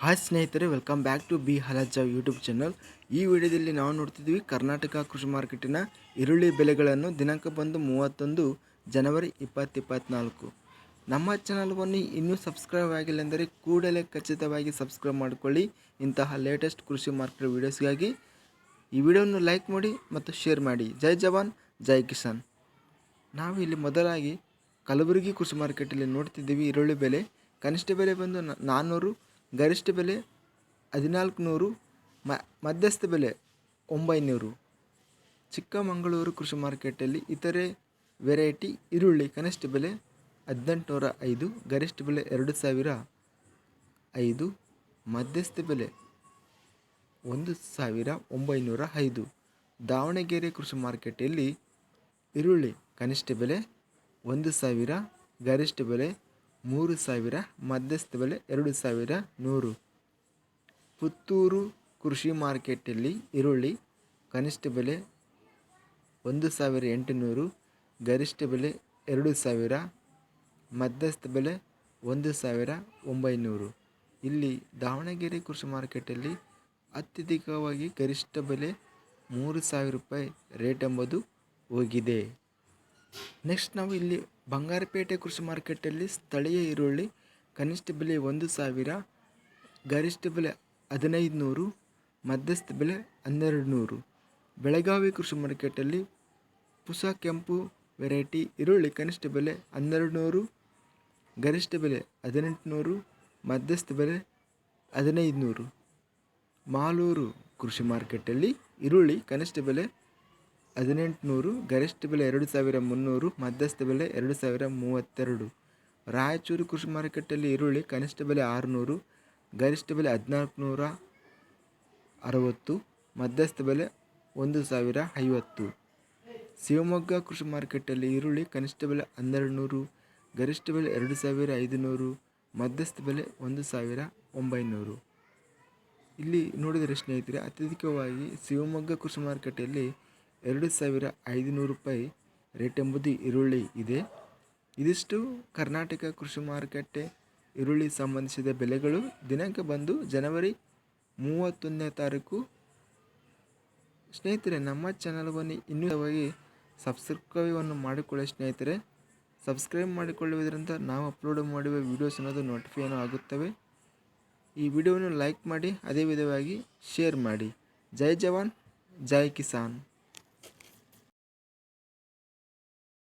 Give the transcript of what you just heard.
Hi ಸ್ನೇಹಿತರೆ welcome back to B ಹಲಜ YouTube channel ಈ ವಿಡಿಯೋದಲ್ಲಿ ನಾವು ನೋಡ್ತಿದ್ವಿ ಕರ್ನಾಟಕ ಕೃಷಿ ಮಾರ್ಕೆಟಿನ ಈರುಳ್ಳಿ ಬೆಲೆಗಳನ್ನು ದಿನಾಂಕ ಬಂದು ಮೂವತ್ತೊಂದು ಜನವರಿ ಇಪ್ಪತ್ತಿಪ್ಪತ್ನಾಲ್ಕು. ನಮ್ಮ ಚಾನಲ್ವನ್ನು ಇನ್ನೂ ಸಬ್ಸ್ಕ್ರೈಬ್ ಆಗಿಲ್ಲ ಎಂದರೆ ಕೂಡಲೇ ಖಚಿತವಾಗಿ ಸಬ್ಸ್ಕ್ರೈಬ್ ಮಾಡಿಕೊಳ್ಳಿ. ಇಂತಹ ಲೇಟೆಸ್ಟ್ ಕೃಷಿ ಮಾರ್ಕೆಟ್ ವೀಡಿಯೋಸ್ಗಾಗಿ ಈ ವಿಡಿಯೋವನ್ನು ಲೈಕ್ ಮಾಡಿ ಮತ್ತು ಶೇರ್ ಮಾಡಿ. ಜೈ ಜವಾನ್, ಜೈ ಕಿಸಾನ್. ನಾವು ಇಲ್ಲಿ ಮೊದಲಾಗಿ ಕಲಬುರಗಿ ಕೃಷಿ ಮಾರ್ಕೆಟಲ್ಲಿ ನೋಡ್ತಿದ್ದೀವಿ ಈರುಳ್ಳಿ ಬೆಲೆ. ಕನಿಷ್ಠ ಬೆಲೆ ಬಂದು ನಾನ್ನೂರು ಗರಿಷ್ಠ ಬೆಲೆ ಹದಿನಾಲ್ಕು ನೂರು ಮಧ್ಯಸ್ಥ ಬೆಲೆ ಒಂಬೈನೂರು. ಚಿಕ್ಕಮಗಳೂರು ಕೃಷಿ ಮಾರ್ಕೆಟಲ್ಲಿ ಇತರೆ ವೆರೈಟಿ ಈರುಳ್ಳಿ ಕನಿಷ್ಠ ಬೆಲೆ ಹದಿನೆಂಟುನೂರ ಐದು, ಗರಿಷ್ಠ ಬೆಲೆ ಎರಡು ಸಾವಿರ ಐದು, ಮಧ್ಯಸ್ಥ ಬೆಲೆ ಒಂದು ಸಾವಿರ ಒಂಬೈನೂರ ಐದು. ದಾವಣಗೆರೆ ಕೃಷಿ ಮಾರ್ಕೆಟಲ್ಲಿ ಈರುಳ್ಳಿ ಕನಿಷ್ಠ ಬೆಲೆ ಒಂದು ಸಾವಿರ, ಗರಿಷ್ಠ ಬೆಲೆ ಮೂರು ಸಾವಿರ ಮಧ್ಯಸ್ಥ ಬೆಲೆ ಎರಡು ಸಾವಿರ ನೂರು. ಪುತ್ತೂರು ಕೃಷಿ ಮಾರ್ಕೆಟಲ್ಲಿ ಈರುಳ್ಳಿ, ಕನಿಷ್ಠ ಬೆಲೆ ಒಂದು ಸಾವಿರ ಎಂಟುನೂರು, ಗರಿಷ್ಠ ಬೆಲೆ ಎರಡು ಸಾವಿರ, ಮಧ್ಯಸ್ಥ ಬೆಲೆ ಒಂದು ಸಾವಿರ ಒಂಬೈನೂರು. ಇಲ್ಲಿ ದಾವಣಗೆರೆ ಕೃಷಿ ಮಾರ್ಕೆಟಲ್ಲಿ ಅತ್ಯಧಿಕವಾಗಿ ಗರಿಷ್ಠ ಬೆಲೆ ಮೂರು ಸಾವಿರ ರೂಪಾಯಿ ರೇಟ್ ಎಂಬುದು ಹೋಗಿದೆ. ನೆಕ್ಸ್ಟ್ ನಾವು ಇಲ್ಲಿ ಬಂಗಾರಪೇಟೆ ಕೃಷಿ ಮಾರ್ಕೆಟಲ್ಲಿ ಸ್ಥಳೀಯ ಈರುಳ್ಳಿ ಕನಿಷ್ಠ ಬೆಲೆ ಒಂದು ಸಾವಿರ, ಗರಿಷ್ಠ ಬೆಲೆ ಹದಿನೈದು ನೂರು ಮಧ್ಯಸ್ಥ ಬೆಲೆ ಹನ್ನೆರಡು ನೂರು ಬೆಳಗಾವಿ ಕೃಷಿ ಮಾರ್ಕೆಟಲ್ಲಿ ಪುಸ ಕೆಂಪು ವೆರೈಟಿ ಈರುಳ್ಳಿ ಕನಿಷ್ಠ ಬೆಲೆ ಹನ್ನೆರಡು ನೂರು ಗರಿಷ್ಠ ಬೆಲೆ ಹದಿನೆಂಟು ನೂರು ಮಧ್ಯಸ್ಥ ಬೆಲೆ ಹದಿನೈದು ನೂರು ಮಾಲೂರು ಕೃಷಿ ಮಾರ್ಕೆಟಲ್ಲಿ ಈರುಳ್ಳಿ ಕನಿಷ್ಠ ಬೆಲೆ ಹದಿನೆಂಟುನೂರು, ಗರಿಷ್ಠ ಬೆಲೆ ಎರಡು ಸಾವಿರ ಮುನ್ನೂರು, ಮಧ್ಯಸ್ಥ ಬೆಲೆ ಎರಡು ಸಾವಿರ ಮೂವತ್ತೆರಡು. ರಾಯಚೂರು ಕೃಷಿ ಮಾರುಕಟ್ಟೆಯಲ್ಲಿ ಈರುಳ್ಳಿ ಕನಿಷ್ಠ ಬೆಲೆ ಆರುನೂರು, ಗರಿಷ್ಠ ಬೆಲೆ ಹದಿನಾಲ್ಕು ನೂರ ಅರವತ್ತು, ಮಧ್ಯಸ್ಥ ಬೆಲೆ ಒಂದು ಸಾವಿರ ಐವತ್ತು. ಶಿವಮೊಗ್ಗ ಕೃಷಿ ಮಾರುಕಟ್ಟೆಯಲ್ಲಿ ಈರುಳ್ಳಿ ಕನಿಷ್ಠ ಬೆಲೆ ಹನ್ನೆರಡು ನೂರು ಗರಿಷ್ಠ ಬೆಲೆ ಎರಡು ಸಾವಿರ ಐದುನೂರು, ಮಧ್ಯಸ್ಥ ಬೆಲೆ ಒಂದು ಸಾವಿರ ಒಂಬೈನೂರು. ಇಲ್ಲಿ ನೋಡಿದರೆ ಸ್ನೇಹಿತರೆ, ಅತ್ಯಧಿಕವಾಗಿ ಶಿವಮೊಗ್ಗ ಕೃಷಿ ಮಾರುಕಟ್ಟೆಯಲ್ಲಿ ಎರಡು ಸಾವಿರ ಐದುನೂರು ರೂಪಾಯಿ ರೇಟ್ ಎಂಬುದು ಈರುಳ್ಳಿ ಇದೆ. ಇದಿಷ್ಟು ಕರ್ನಾಟಕ ಕೃಷಿ ಮಾರುಕಟ್ಟೆ ಈರುಳ್ಳಿ ಸಂಬಂಧಿಸಿದ ಬೆಲೆಗಳು. ದಿನಾಂಕ ಬಂದು ಜನವರಿ ಮೂವತ್ತೊಂದನೇ ತಾರೀಕು. ಸ್ನೇಹಿತರೆ, ನಮ್ಮ ಚಾನಲ್ವನ್ನು ಇನ್ನೂವಾಗಿ ಸಬ್ಸ್ಕ್ರೈಬನ್ನು ಮಾಡಿಕೊಳ್ಳಿ ಸ್ನೇಹಿತರೆ. ಸಬ್ಸ್ಕ್ರೈಬ್ ಮಾಡಿಕೊಳ್ಳುವುದರಿಂದ ನಾವು ಅಪ್ಲೋಡ್ ಮಾಡುವ ವೀಡಿಯೋಸ್ ಅನ್ನೋದು ನೋಟಿಫಿಕೇನ್ ಆಗುತ್ತವೆ. ಈ ವಿಡಿಯೋವನ್ನು ಲೈಕ್ ಮಾಡಿ, ಅದೇ ವಿಧವಾಗಿ ಶೇರ್ ಮಾಡಿ. ಜೈ ಜವಾನ್, ಜೈ ಕಿಸಾನ್.